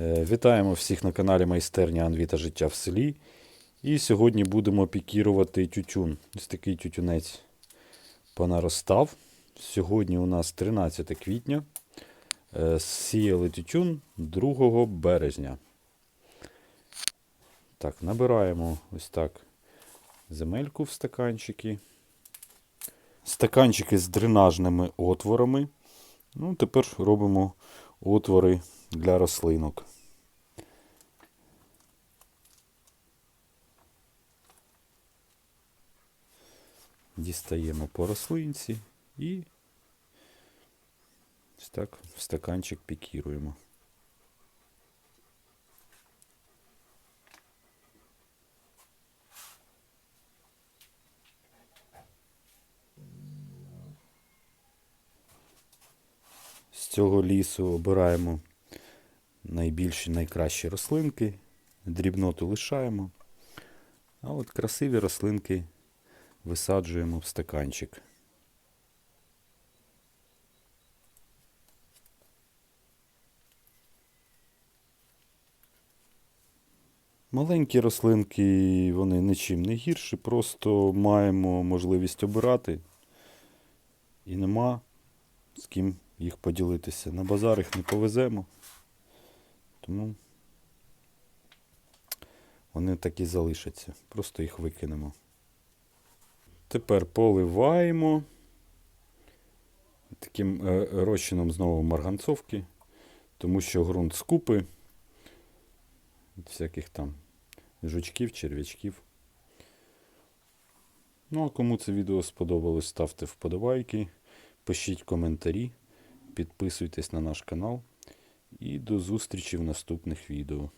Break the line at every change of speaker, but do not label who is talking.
Е, Вітаємо всіх на каналі Майстерня Анвіта Життя в селі. І сьогодні будемо пікірувати тютюн. Ось такий тютюнець понаростав. Сьогодні у нас 13 квітня. Е, Сіяли тютюн 2 березня. Так, набираємо ось так земельку в стаканчики. Стаканчики з дренажними отворами. Ну, тепер робимо отвори для рослинок. Дістаємо по рослинці і ось так в стаканчик пікіруємо. Цього лісу обираємо найбільші, найкращі рослинки, дрібноту лишаємо, а от красиві рослинки висаджуємо в стаканчик. Маленькі рослинки, вони нічим не гірші, просто маємо можливість обирати і нема з ким їх поділитися. На базар їх не повеземо, тому вони так і залишаться. Просто їх викинемо. Тепер поливаємо таким е, розчином знову марганцовки, тому що ґрунт скупи всяких там жучків, черв'ячків. Ну, а кому це відео сподобалось, ставте вподобайки, пишіть коментарі, підписуйтесь на наш канал і до зустрічі в наступних відео.